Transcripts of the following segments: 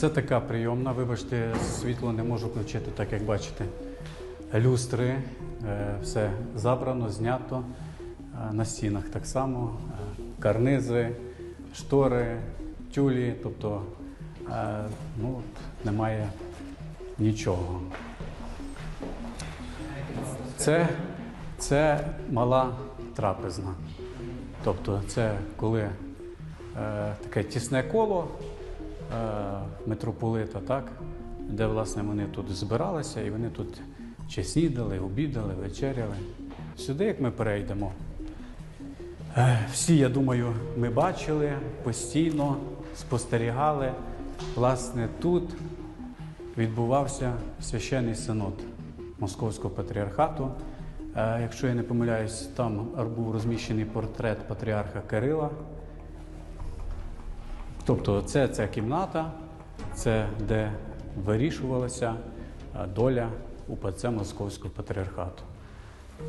Це така прийомна. Вибачте, світло не можу включити, так як бачите. Люстри, е, все забрано, знято. Е, На стінах так само. е, Карнизи, штори, тюлі, тобто ну, немає нічого. Це, це мала трапезна. Тобто це коли е, таке тісне коло митрополита, так, де власне вони тут збиралися, і вони тут чи снідали, обідали, вечеряли. Сюди, як ми перейдемо, е, всі, я думаю, ми бачили постійно, спостерігали. Власне, тут відбувався священний синод Московського патріархату. Е, Якщо я не помиляюсь, там був розміщений портрет патріарха Кирила. Тобто це ця кімната, це де вирішувалася е, доля УПЦ Московського патріархату.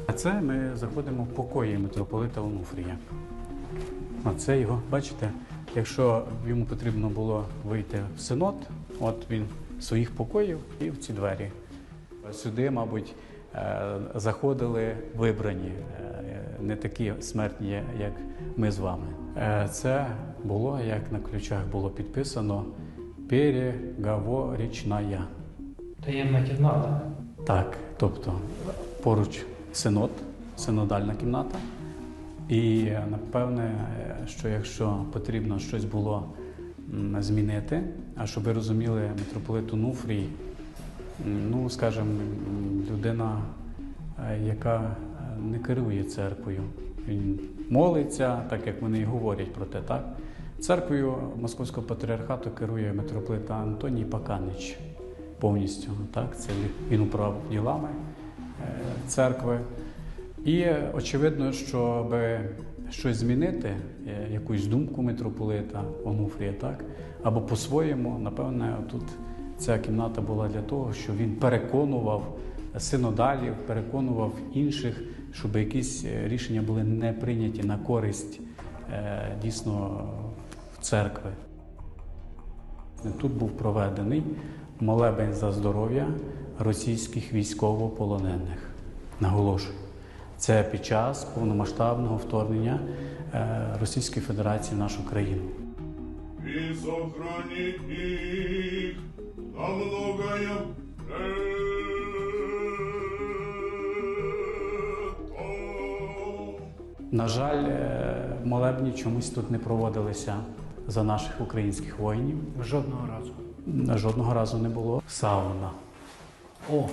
А це ми заходимо в покої митрополита Онуфрія. А це його, бачите, якщо йому потрібно було вийти в синод, от він своїх покоїв і в ці двері. Сюди, мабуть, заходили вибрані, е, не такі смертні, як ми з вами. Е, Це було, як на ключах було підписано, переговорічная. Таємна кімната. Так, тобто поруч синод, синодальна кімната. І е, напевне, е, що якщо потрібно щось було змінити, а щоб ви розуміли, митрополит Онуфрій, м, ну скажімо, людина, е, яка е, не керує церквою. Він молиться, так як вони і говорять про те, так? Церквою Московського патріархату керує митрополит Антоній Паканич повністю. Так? Це він управляв ділами е, церкви. І очевидно, щоб щось змінити, якусь думку митрополита Онуфрія, так? або по-своєму, напевне, тут ця кімната була для того, щоб він переконував синодалів, переконував інших, щоб якісь е, рішення були не прийняті на користь е, дійсно церкви. Тут був проведений молебень за здоров'я російських військовополонених. Наголошую, це під час повномасштабного вторгнення е, Російської Федерації в нашу країну. и сохранит их на многое На жаль, е, молебні чомусь тут не проводилися за наших українських воїнів. Жодного разу. Жодного разу не було. Сауна. О!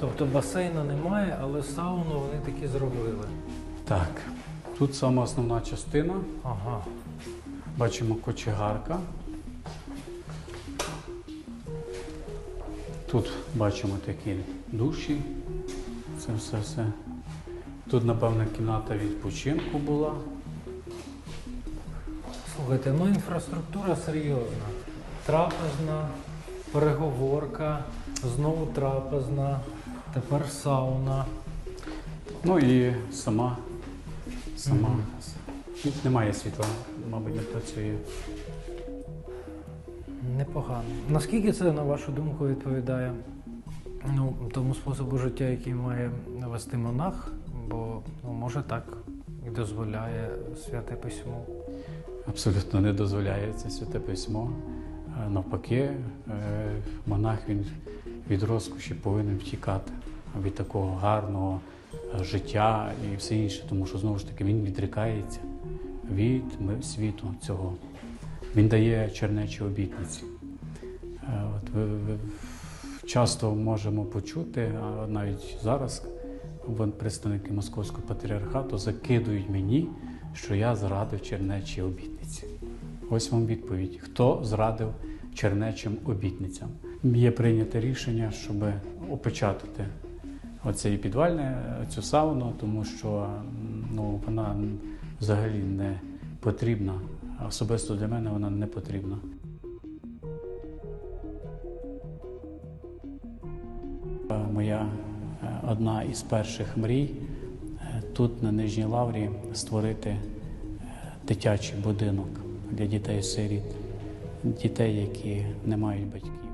Тобто басейну немає, але сауну вони таки зробили. Так, тут сама основна частина. Ага. Бачимо кочегарка. Тут бачимо такі душі. Це все все. Тут, напевно, кімната відпочинку була. Слухайте, ну інфраструктура серйозна. Трапезна, переговорка, знову трапезна, тепер сауна. Ну і сама. сама. Тут немає світла, мабуть, не працює. Непогано. Наскільки це, на вашу думку, відповідає ну, тому способу життя, який має вести монах? Бо ну, може так і дозволяє святе письмо. Абсолютно не дозволяє це святе письмо. Е, Навпаки, е, монах він від розкоші повинен втікати від такого гарного е, життя і все інше, тому що знову ж таки він відрікається від світу цього. Він дає чернечі обітниці. От часто можемо почути, а навіть зараз представники Московського патріархату закидують мені, що я зрадив чернечі обітниці. Ось вам відповідь: хто зрадив чернечим обітницям? Є прийнято рішення, щоб опечатати оце і підвальне, цю сауну, тому що ну, вона взагалі не потрібна. Особисто для мене вона не потрібна. Моя одна із перших мрій е, тут, на Нижній Лаврі, створити е, дитячий будинок для дітей-сиріт, дітей, які не мають батьків.